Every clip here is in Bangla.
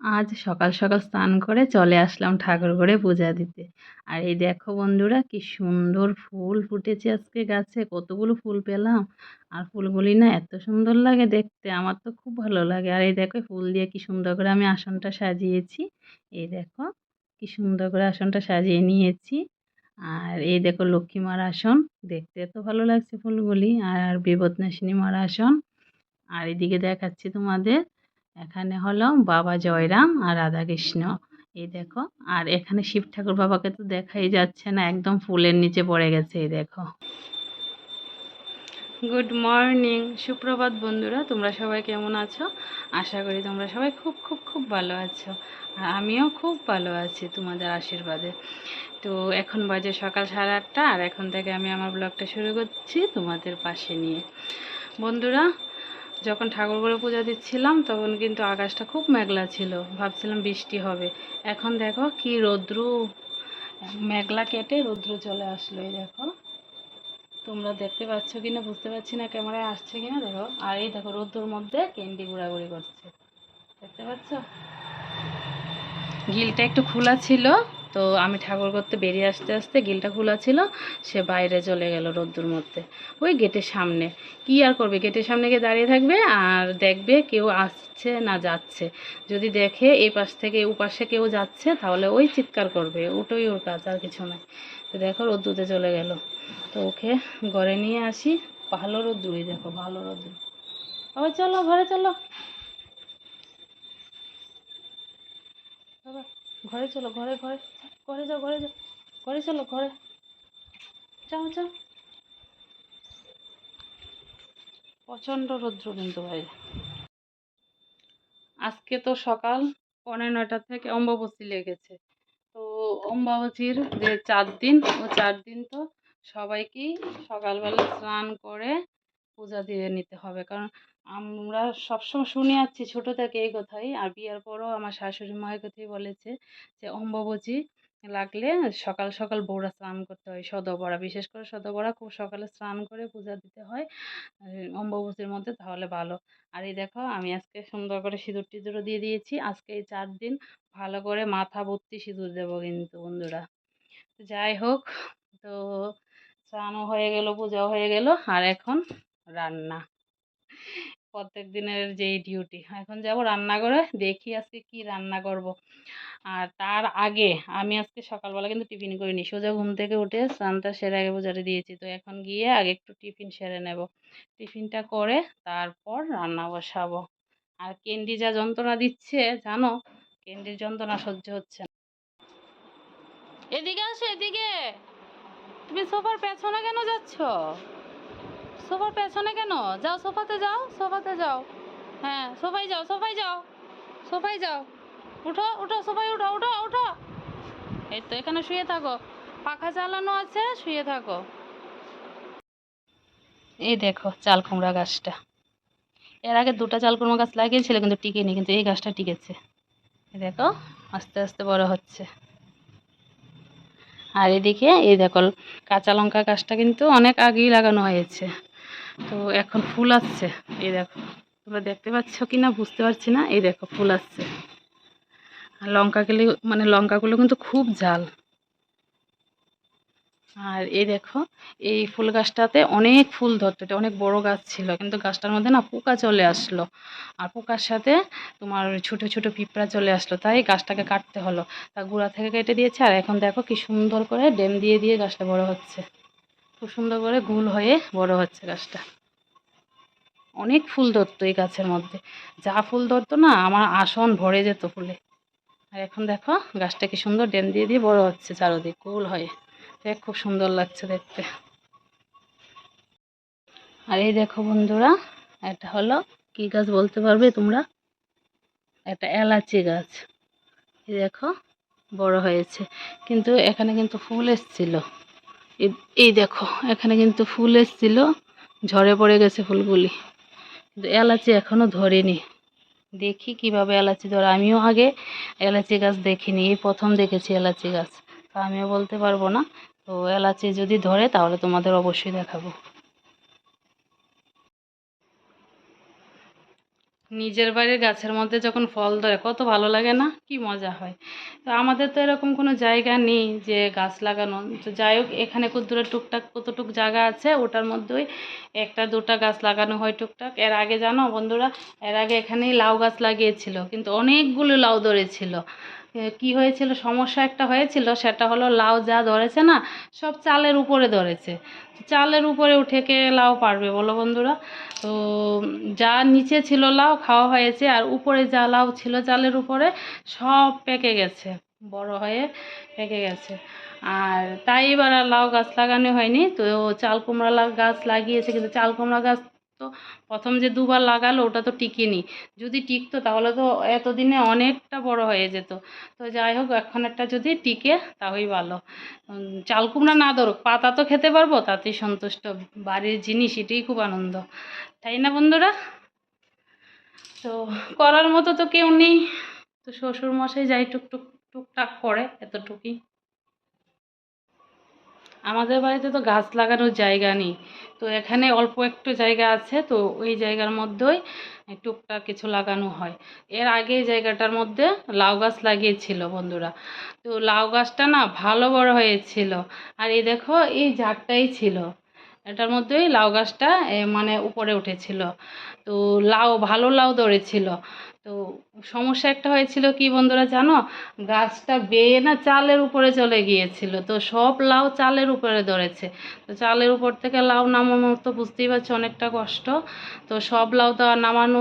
আজ সকাল সকাল স্নান করে চলে আসলাম ঠাকুর ঘরে পূজা দিতে। আর এই দেখো বন্ধুরা, কি সুন্দর ফুল ফুটেছে আজকে গাছে, কতগুলো ফুল পেলাম। আর ফুলগুলি না এত সুন্দর লাগে দেখতে, আমার তো খুব ভালো লাগে। আর এই দেখো ফুল দিয়ে কি সুন্দর করে আমি আসনটা সাজিয়েছি। এই দেখো, কি সুন্দর করে আসনটা সাজিয়ে নিয়েছি। আর এই দেখো লক্ষ্মী মার আসন, দেখতে এত ভালো লাগছে ফুলগুলি। আর বিপদনাশিনী মার আসন। আর এদিকে দেখাচ্ছি তোমাদের এখানে হলো বাবা জয়রাম আর রাধাকৃষ্ণ। এই দেখো, আর এখানে শিব ঠাকুর বাবাকে তো দেখাই যাচ্ছে না, একদম ফুলের নিচে পড়ে গেছে, এই দেখো। গুড মর্নিং সুপ্রভাত বন্ধুরা, তোমরা সবাই কেমন আছো? আশা করি তোমরা সবাই খুব খুব খুব ভালো আছো। আর আমিও খুব ভালো আছি তোমাদের আশীর্বাদে। তো এখন বাজে সকাল সাড়ে আটটা, আর এখন থেকে আমি আমার ব্লগটা শুরু করছি তোমাদের পাশে নিয়ে। বন্ধুরা যখন ঠাকুর ঘরে পূজা দিচ্ছিলাম, তখন কিন্তু আকাশটা খুব মেঘলা ছিল। ভাবছিলাম বৃষ্টি হবে। এখন দেখো কি রৌদ্র, মেঘলা কেটে রৌদ্র চলে আসলো এই দেখো। তোমরা দেখতে পাচ্ছ কিনা বুঝতে পারছি না, ক্যামেরায় আসছে কিনা দেখো। আর এই দেখো রৌদ্রর মধ্যে ক্যান্ডি ঘোরাঘুরি করছে। দেখতে পাচ্ছ? গিলটা একটু খোলা ছিল। তো আমি ঠাকুর করতে বেরিয়ে আসতে আসতে গিলটা খোলা ছিল, সে বাইরে চলে গেল রোদ্দুর মধ্যে। ওই গেটের সামনে। কি আর করবে? গেটের সামনে গিয়ে দাঁড়িয়ে থাকবে আর দেখবে কেউ আসছে না যাচ্ছে। যদি দেখে এই পাশ থেকে ও পাশে কেউ যাচ্ছে, তাহলে ওই চিৎকার করবে। ওটাই ওর কাজ, আর কিছু নয় তো দেখো রোদ্দুতে চলে গেল। তো ওকে ঘরে নিয়ে আসি। ভালো রোদ্দুরই দেখো, ভালো রোদ্দুর। ও চলো, ঘরে চলো। ঘরে চলো, ঘরে ঘরে। ঘরে যাও ঘরে যাও। ঘরে চলো, ঘরে। যাও যাও। প্রচণ্ড রৌদ্র কিন্তু বাইরে আজকে তো সকাল পৌনে নয়টা থেকে অম্বাবতী লেগেছে। তো অম্বাবতীর যে চার দিন, ও চার দিন তো সবাইকেই সকালবেলা স্নান করে পূজা দিয়ে নিতে হবে। কারণ আমরা সবসময় শুনে যাচ্ছি ছোটো থেকে এই কথাই। আর বিয়ের পরও আমার শাশুড়ি মায়ের কথাই বলেছে যে, অম্বাবতী লাগলে সকাল সকাল বউরা স্নান করতে হয় সদবড়া বিশেষ করে সদবড়া খুব সকালে স্নান করে পূজা দিতে হয় অম্বাবতীর মধ্যে, তাহলে ভালো। আর এই দেখো, আমি আজকে সুন্দর করে সিঁদুর টিঁদুরও দিয়ে দিয়েছি। আজকে এই চার দিন ভালো করে মাথা ভর্তি সিঁদুর দেবো কিন্তু বন্ধুরা। যাই হোক, তো স্নানও হয়ে গেল, পূজাও হয়ে গেল, আর এখন রান্না। প্রত্যেক দিনের যেই ডিউটি এখন যাব রান্না করে দেখি আজকে কি রান্না করব। আর তার আগে আমি আজকে সকালবেলা কিন্তু টিফিন করিনি, সোজা ঘুম থেকে উঠে স্নানটা সেরে আগে বোঝাতে দিয়েছি। তো এখন গিয়ে আগে একটু টিফিন সেরে নেব। টিফিনটা করে তারপর রান্না বসাবো। আর ক্যান্ডি যা যন্ত্রণা দিচ্ছে, জানো? ক্যান্ডির যন্ত্রণা সহ্য হচ্ছে না। এদিকে আসো, এদিকে। তুমি সোফার পেছনে কেন যাচ্ছ? সোফার পেছনে কেন? যাও সোফাতে যাও সোফাতে যাও। হ্যাঁ সোফায় যাও সোফায় যাও সোফায় যাও। উঠো উঠো, সোফায় উঠো উঠো উঠো। এই তো এখানে শুয়ে থাকো। পাখা চালানো আছে, শুয়ে থাকো। এই দেখো চাল কুমড়া গাছটা। এর আগে দুটা চাল কুমড়া গাছ লাগিয়েছিল, কিন্তু টিকেনি, কিন্তু এই গাছটা টিকেছে। দেখো, আস্তে আস্তে বড় হচ্ছে। আর এদিকে, এই দেখো, কাঁচা লঙ্কা গাছটা কিন্তু অনেক আগেই লাগানো হয়েছে। তো এখন ফুল আসছে। এই দেখো, তোমরা দেখতে পাচ্ছ কি না বুঝতে পারছি না। এই দেখো, ফুল আসছে। আর লঙ্কাগুলি মানে লঙ্কাগুলো কিন্তু খুব জাল আর এই দেখো, এই ফুল গাছটাতে অনেক ফুল ধরতো এটা অনেক বড় গাছ ছিল, কিন্তু গাছটার মধ্যে না পোকা চলে আসলো। আর পোকার সাথে তোমার ছোট ছোট পিঁপড়া চলে আসলো, তাই গাছটাকে কাটতে হলো। তা গোড়া থেকে কেটে দিয়েছে, আর এখন দেখো কি সুন্দর করে ডেম দিয়ে দিয়ে গাছটা বড় হচ্ছে। খুব সুন্দর করে গুল হয়ে বড় হচ্ছে গাছটা। অনেক ফুল ধরতো এই গাছের মধ্যে। যা ফুল ধরতো না, আমার আসন ভরে যেত ফুলে। আর এখন দেখো, গাছটা কি সুন্দর ডেম দিয়ে দিয়ে বড় হচ্ছে চারোদিক, গুল হয়ে। দেখ, খুব সুন্দর লাগছে দেখতে। আর এই দেখো বন্ধুরা, এটা হলো কি গাছ বলতে পারবে তোমরা? একটা এলাচি গাছ। এই দেখো, বড় হয়েছে। কিন্তু এখানে কিন্তু ফুল এসছিল। এই দেখো, এখানে কিন্তু ফুল এসেছিল, ঝরে পড়ে গেছে ফুলগুলি। কিন্তু এলাচি এখনও ধরেনি। দেখি কীভাবে এলাচি ধরে। আমিও আগে এলাচি গাছ দেখিনি, এই প্রথম দেখেছি এলাচি গাছ। তা আমিও বলতে পারব না। তো এলাচি যদি ধরে, তাহলে তোমাদের অবশ্যই দেখাবো। নিজের বাড়ির গাছের মধ্যে যখন ফল ধরে, কত ভালো লাগে না? কি মজা হয়। তো আমাদের তো এরকম কোনো জায়গা নেই যে গাছ লাগানো। তো যাই হোক, এখানে কুদ্দুরে টুকটাক কতটুক জায়গা আছে, ওটার মধ্যেই একটা দুটা গাছ লাগানো হয় টুকটাক। এর আগে জানো বন্ধুরা, এর আগে এখানেই লাউ গাছ লাগিয়েছিল, কিন্তু অনেকগুলো লাউ ধরেছিল। কি হয়েছিল? সমস্যা একটা হয়েছিল, সেটা হলো লাউ যা ধরেছে না, সব চালের উপরে ধরেছে। চালের উপরে উঠে কে লাউ পারবে বলো বন্ধুরা? তো যা নিচে ছিল লাউ, খাওয়া হয়েছে, আর উপরে যা লাউ ছিল চালের উপরে, সব পেকে গেছে, বড় হয়ে পেকে গেছে। আর তাই এবার আর লাউ গাছ লাগানো হয়নি। তো চাল কুমড়া গাছ লাগিয়েছে, কিন্তু চাল কুমড়া গাছ তো প্রথম যে দুবার লাগালো, ওটা তো টিকেনি। যদি টিকতো তাহলে তো এতদিনে অনেকটা বড় হয়ে যেত। তো যাই হোক, এখন একটা যদি টিকে, তাহলেই ভালো। চাল কুমড়া না ধরুক, পাতা তো খেতে পারব, তাতেই সন্তুষ্ট। বাড়ির জিনিস, এটাই খুব আনন্দ। তাই না বন্ধুরা? তো করার মতো তো কেউ নেই। তো শ্বশুর মশাই যাই টুকটুক, টুকটাক করে, এতটুকুই। আমাদের বাড়িতে তো গাছ লাগানোর জায়গা নেই। তো এখানে অল্প একটু জায়গা আছে, তো ওই জায়গার মধ্যেই টুকটাক কিছু লাগানো হয়। এর আগে জায়গাটার মধ্যে লাউ গাছ লাগিয়েছিল বন্ধুরা। তো লাউ গাছটা না ভালো বড় হয়েছিল। আর এই দেখো, এই জারটাই ছিল। এটার মধ্যেই লাউ গাছটা মানে উপরে উঠেছিল। তো লাউ, ভালো লাউ ধরেছিল। তো সমস্যা একটা হয়েছিল কি বন্ধুরা জানো? গাছটা বেয়ে না চালের উপরে চলে গিয়েছিল। তো সব লাউ চালের উপরে ধরেছে। তো চালের উপর থেকে লাউ নামানো তো বুঝতেই পারছ অনেকটা কষ্ট। তো সব লাউ তো আর নামানো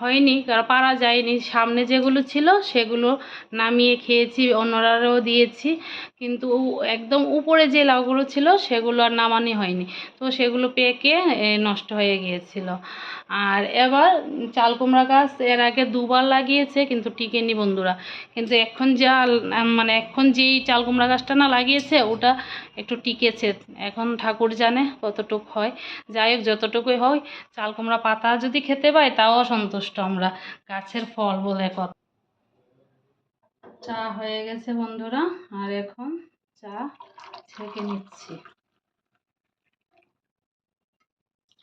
হয়নি, কারণ পারা যায়নি। সামনে যেগুলো ছিল, সেগুলো নামিয়ে খেয়েছি অন্যরাও দিয়েছি। কিন্তু একদম উপরে যে লাউগুলো ছিল, সেগুলো আর নামানি হয়নি। তো সেগুলো পেকে নষ্ট হয়ে গিয়েছিল। আর এবার চাল কুমড়া গাছ এর আগে দুবার লাগিয়েছে, কিন্তু টিকেনি বন্ধুরা। কিন্তু এখন যা মানে এখন যেই চাল কুমড়া গাছটা না লাগিয়েছে, ওটা একটু টিকেছে। এখন ঠাকুর জানে কতটুক হয়। যাই হোক, যতটুকুই হয়, চাল, কুমড়া, পাতা যদি খেতে পাই তাও সন্তুষ্ট আমরা। গাছের ফল বলে কথা। চা হয়ে গেছে বন্ধুরা, আর এখন চা ছেঁকে নিচ্ছি।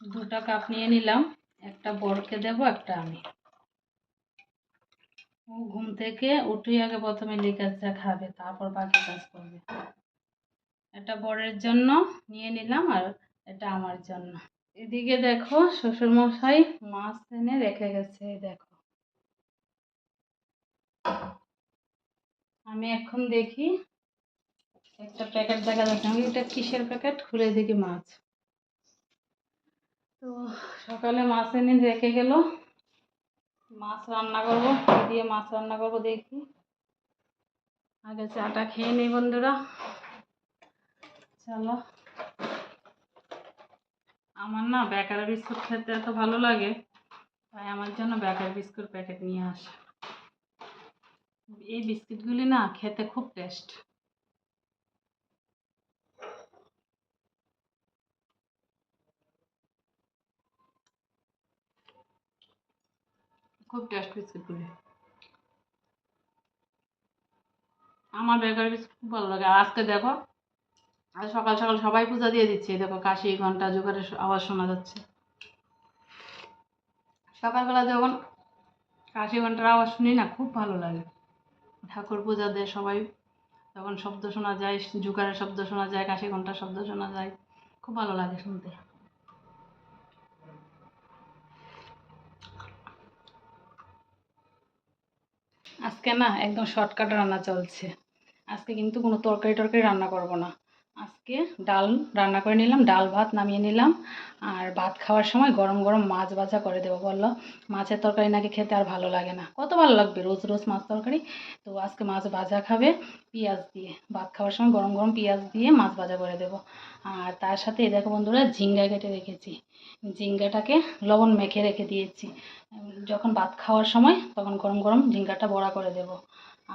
দুটা কাপ নিয়ে নিলাম, একটা বরকে দেব, একটা আমি। ও ঘুম থেকে উঠেই আগে প্রথমে লিকার চা খাবে, তারপর বাকি কাজ করবে। এটা বরের জন্য নিয়ে নিলাম আর এটা আমার জন্য। এদিকে দেখো শ্বশুরমশাই মাছ এনে রেখে গেছে দেখো। আমি এখন দেখি একটা প্যাকেট দেখা যাচ্ছে। আমি এটা কিসের প্যাকেট? খুলে দেখি মাছ। তো সকালে মাছ এনে রেখে গেল। মাছ রান্না করব দিয়ে মাছ রান্না করব দেখি। আগে চাটা খেয়ে নিই বন্ধুরা। চলো। আমার না বেকারি বিস্কুট খেতে এত ভালো লাগে, তাই আমার জন্য বেকার বিস্কুট প্যাকেট নিয়ে আসা। এই বিস্কিটগুলি না খেতে খুব টেস্ট। খুব টেস্ট বিস্কুটগুলি। আমার বেকার বিস্কুট খুব ভালো লাগে। আজকে দেখো আজ সকাল সকাল সবাই পূজা দিয়ে দিচ্ছে। দেখো কাশি ঘণ্টা জোগাড়ের আওয়াজ শোনা যাচ্ছে। সকালবেলা যখন কাশি ঘণ্টার আওয়াজ শুনি না, খুব ভালো লাগে। ঠাকুর পূজা দেয় সবাই। তখন শব্দ শোনা যায়, জোগাড়ের শব্দ শোনা যায়, কাশি ঘণ্টার শব্দ শোনা যায়, খুব ভালো লাগে শুনতে। আজকে না একদম শর্টকাট রান্না চলছে। আজকে কিন্তু কোনো তরকারি টরকারি রান্না করব না। আজকে ডাল রান্না করে নিলাম, ডাল ভাত নামিয়ে নিলাম। আর ভাত খাওয়ার সময় গরম গরম মাছ ভাজা করে দেবো, বলল। মাছের তরকারি নাকি খেতে আর ভালো লাগে না। কত ভালো লাগবে রোজ রোজ মাছ তরকারি? তো আজকে মাছ ভাজা খাবে পেঁয়াজ দিয়ে। ভাত খাওয়ার সময় গরম গরম পেঁয়াজ দিয়ে মাছ ভাজা করে দেবো। আর তার সাথে দেখো বন্ধুরা, ঝিঙ্গা কেটে রেখেছি। ঝিঙ্গাটাকে লবণ মেখে রেখে দিয়েছি। যখন ভাত খাওয়ার সময় তখন গরম গরম ঝিঙ্গাটা বড়া করে দেব।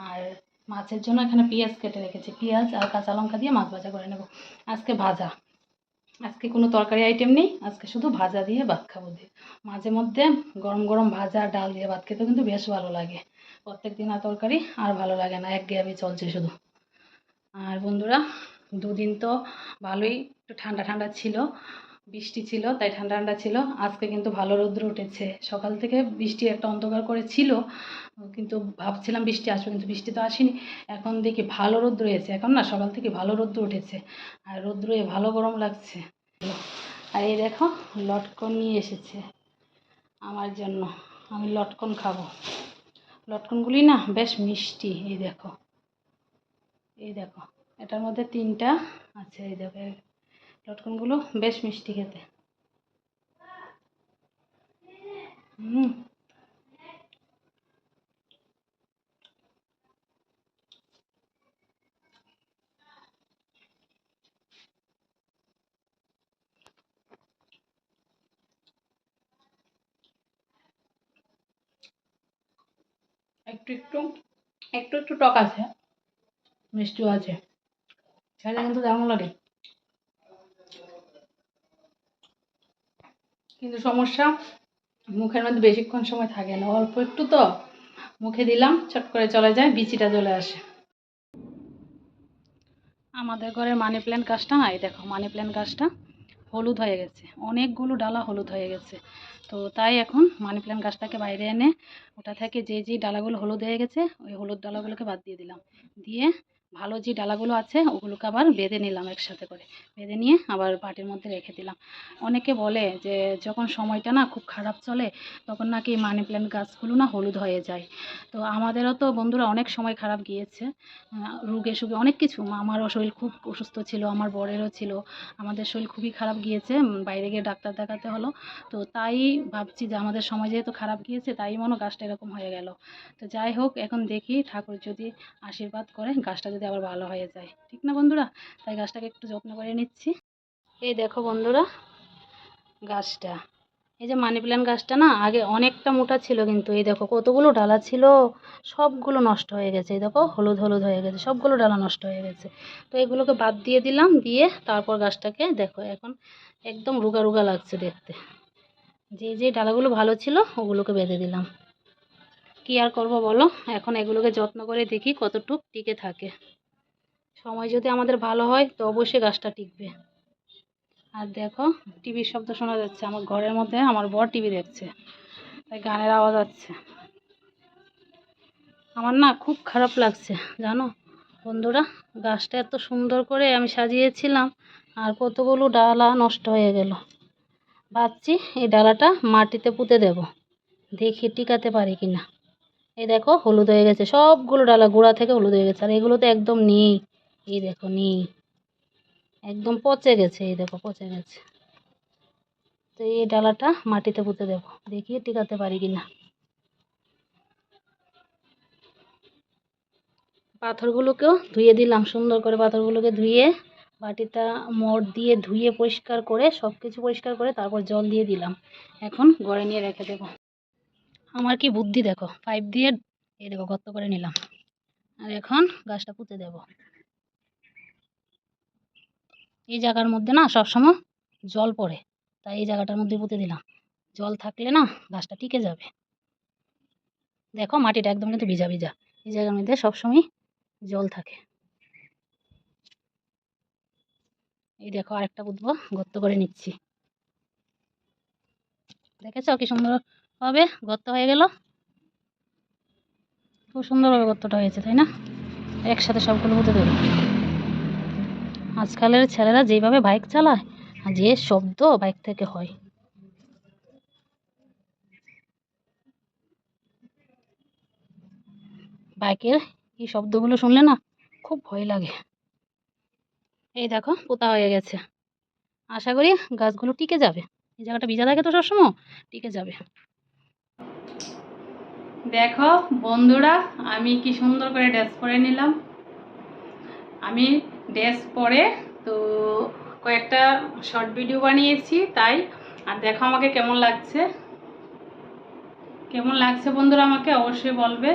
আর মাছের জন্য এখানে পেঁয়াজ কেটে রেখেছি। পেঁয়াজ আর কাঁচা লঙ্কা দিয়ে মাছ ভাজা করে নেব। আজকে ভাজা। আজকে কোনো তরকারি আইটেম নেই। আজকে শুধু ভাজা দিয়ে ভাত খাব দিয়ে। মাঝে মধ্যে গরম গরম ভাজা ডাল দিয়ে ভাত খেতে কিন্তু বেশ ভালো লাগে। প্রত্যেক দিন আর তরকারি আর ভালো লাগে না। এক গ্যাবি চলছে শুধু। আর বন্ধুরা, দুদিন তো ভালোই একটু ঠান্ডা ঠান্ডা ছিল। বৃষ্টি ছিল, তাই ঠান্ডা ঠান্ডা ছিল। আজকে কিন্তু ভালো রৌদ্র উঠেছে। সকাল থেকে বৃষ্টি একটা অন্ধকার করে ছিল, কিন্তু ভাবছিলাম বৃষ্টি আসবে, কিন্তু বৃষ্টি তো আসেনি। এখন দেখি ভালো রৌদ্র হয়েছে। এখন না, সকাল থেকে ভালো রৌদ্র উঠেছে। আর রৌদ্রে ভালো গরম লাগছে। আর এই দেখো, লটকন নিয়ে এসেছে আমার জন্য। আমি লটকন খাব। লটকনগুলি না বেশ মিষ্টি, এই দেখো। এই দেখো, এটার মধ্যে তিনটা আছে, এই দেখো লটকনগুলো বেশ মিষ্টি খেতে। একটু একটু একটু একটু টক আছে, মিষ্টিও আছে। সেটা কিন্তু দারুণ লাগে। কিন্তু সমস্যা, মুখের মধ্যে বেশিক্ষণ সময় থাকে না, অল্প একটু তো। মুখে দিলাম, চট করে চলে যায়, বিচিটা চলে আসে। আমাদের ঘরের মানি প্ল্যান্ট গাছটা না, এই দেখো মানি প্ল্যান্ট গাছটা হলুদ হয়ে গেছে। অনেকগুলো ডালা হলুদ হয়ে গেছে। তো তাই এখন মানি প্ল্যান্ট গাছটাকে বাইরে এনে ওটা থেকে যে যে ডালাগুলো হলুদ হয়ে গেছে, ওই হলুদ ডালাগুলোকে বাদ দিয়ে দিলাম। দিয়ে ভালো যে ডালাগুলো আছে, ওগুলোকে আবার বেঁধে নিলাম একসাথে করে। বেঁধে নিয়ে আবার বাটির মধ্যে রেখে দিলাম। অনেকে বলে যে, যখন সময়টা না খুব খারাপ চলে, তখন নাকি মানি প্ল্যান্ট গাছগুলো না হলুদ হয়ে যায়। তো আমাদেরও তো বন্ধুরা অনেক সময় খারাপ গিয়েছে। রোগে সুগে অনেক কিছু। আমারও শরীর খুব অসুস্থ ছিল, আমার বরেরও ছিল। আমাদের শরীর খুবই খারাপ গিয়েছে। বাইরে গিয়ে ডাক্তার দেখাতে হলো। তো তাই ভাবছি যে, আমাদের সময় যেহেতু খারাপ গিয়েছে, তাই মনে গাছটা এরকম হয়ে গেল। তো যাই হোক, এখন দেখি ঠাকুর যদি আশীর্বাদ করে গাছটা যদি আবার ভালো হয়ে যায়। ঠিক না বন্ধুরা? তাই গাছটাকে একটু যত্ন করে নিচ্ছি। এই দেখো বন্ধুরা, গাছটা। এই যে মানি প্ল্যান্ট গাছটা না, আগে অনেকটা মোটা ছিল কিন্তু, এই দেখো কতগুলো ডালা ছিল, সবগুলো নষ্ট হয়ে গেছে। এই দেখো, হলুদ হলুদ হয়ে গেছে, সবগুলো ডালা নষ্ট হয়ে গেছে। তো এগুলোকে বাদ দিয়ে দিলাম, দিয়ে তারপর গাছটাকে দেখো এখন একদম রুগা রুগা লাগছে দেখতে। যে যে ডালাগুলো ভালো ছিল, ওগুলোকে বেঁধে দিলাম। কি আর করব বলো? এখন এগুলোকে যত্ন করে দেখি কতটুক টিকে থাকে। সময় যদি আমাদের ভালো হয়, তো অবশ্যই গাছটা টিকবে। আর দেখো টিভির শব্দ শোনা যাচ্ছে। আমার ঘরের মধ্যে আমার বর টিভি দেখছে। তাই গানের আওয়াজ আছে আমার না খুব খারাপ লাগছে, জানো? বন্ধুরা, গাছটা এত সুন্দর করে আমি সাজিয়েছিলাম, আর কতগুলো ডালা নষ্ট হয়ে গেল। ভাবছি এই ডালাটা মাটিতে পুঁতে দেব। দেখি টিকাতে পারি কি না এই দেখো, হলুদ হয়ে গেছে। সবগুলো ডালা গোড়া থেকে হলুদ হয়ে গেছে। আর এগুলো তো একদম নেই। এই দেখো, নেই। একদম পচে গেছে, এই দেখো, পচে গেছে। তো এই ডালাটা মাটিতে পুঁতে দেব। দেখি টিকাতে পারি কি না পাথরগুলোকেও ধুয়ে দিলাম। সুন্দর করে পাথরগুলোকে ধুয়ে, বাটিটা মর দিয়ে ধুয়ে পরিষ্কার করে সব কিছু পরিষ্কার করে তারপর জল দিয়ে দিলাম। এখন গড়ে নিয়ে রেখে দেব। আমার কি বুদ্ধি দেখো? পাইপ দিয়ে এই দেখো গর্ত করে নিলাম। আর এখন গাছটা পুঁতে দেব। এই জায়গার মধ্যে না সবসময় জল পড়ে। তাই এই জায়গাটার মধ্যে পুঁতে দিলাম। জল থাকলে না গাছটা টিকে যাবে। দেখো মাটিটা একদম কিন্তু ভিজা ভিজা। এই জায়গার মধ্যে সবসময় জল থাকে। এই দেখো আরেকটা পুঁতবো, গর্ত করে নিচ্ছি। দেখেছ কি সুন্দরভাবে গর্ত হয়ে গেল। খুব সুন্দরভাবে গর্তটা হয়েছে, তাই না? একসাথে সবগুলো পুঁতে দেবো আজকালের ছেলেরা যেভাবে বাইক চালায়, আর যে শব্দ বাইক থেকে হয়। বাইকের এই শব্দগুলো শুনলে না খুব ভয় লাগে। এই দেখো, পোতা হয়ে গেছে। আশা করি গাছগুলো টিকে যাবে। এই জায়গাটা ভিজা থাকে তো সবসময়, টিকে যাবে। দেখো, বন্ধুরা, আমি কি সুন্দর করে ড্রেস পরে নিলাম। আমি ড্রেস পরে তো কয়েকটা শর্ট ভিডিও বানিয়েছি, তাই। আর দেখো আমাকে কেমন লাগছে। কেমন লাগছে বন্ধুরা আমাকে অবশ্যই বলবে।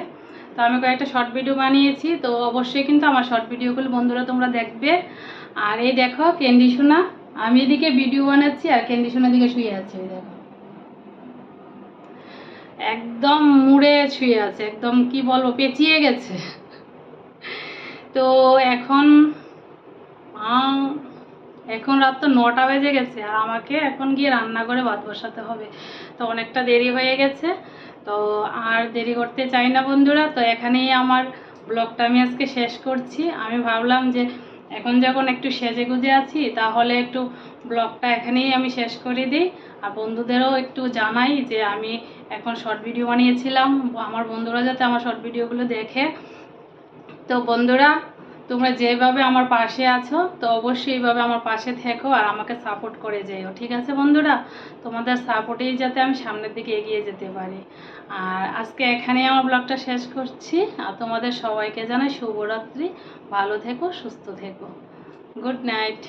তো আমি কয়েকটা শর্ট ভিডিও বানিয়েছি, তো অবশ্যই কিন্তু আমার শর্ট ভিডিওগুলো বন্ধুরা তোমরা দেখবে। আর এই দেখো ক্যান্ডি সোনা, আমি এদিকে ভিডিও বানাচ্ছি আর ক্যান্ডি সোনা দিকে শুয়ে আছে দেখো। একদম মুড়ে ছুঁয়ে আছে, একদম কি বলব, পেঁচিয়ে গেছে। তো এখন এখন রাত তো নটা বেজে গেছে, আর আমাকে এখন গিয়ে রান্না করে ভাত বসাতে হবে। তো অনেকটা দেরি হয়ে গেছে, তো আর দেরি করতে চাই না বন্ধুরা। তো এখানেই আমার ব্লগটা আমি আজকে শেষ করছি। আমি ভাবলাম যে এখন যখন একটু সেজে গুজে আছি, তাহলে একটু ব্লগটা এখানেই আমি শেষ করে দিই। আর বন্ধুদেরও একটু জানাই যে আমি এখন শর্ট ভিডিও বানিয়েছিলাম। আমার বন্ধুরা যাতে আমার শর্ট ভিডিওগুলো দেখে। তো বন্ধুরা তোমরা যেভাবে আমার পাশে আছো, তো অবশ্যই এইভাবে আমার পাশে থেকো আর আমাকে সাপোর্ট করে যেও, ঠিক আছে বন্ধুরা? তোমাদের সাপোর্টেই যাতে আমি সামনের দিকে এগিয়ে যেতে পারি। আর আজকে এখানেই আমার ব্লগটা শেষ করছি। আর তোমাদের সবাইকে জানাই শুভরাত্রি। ভালো থেকো, সুস্থ থেকো। Good night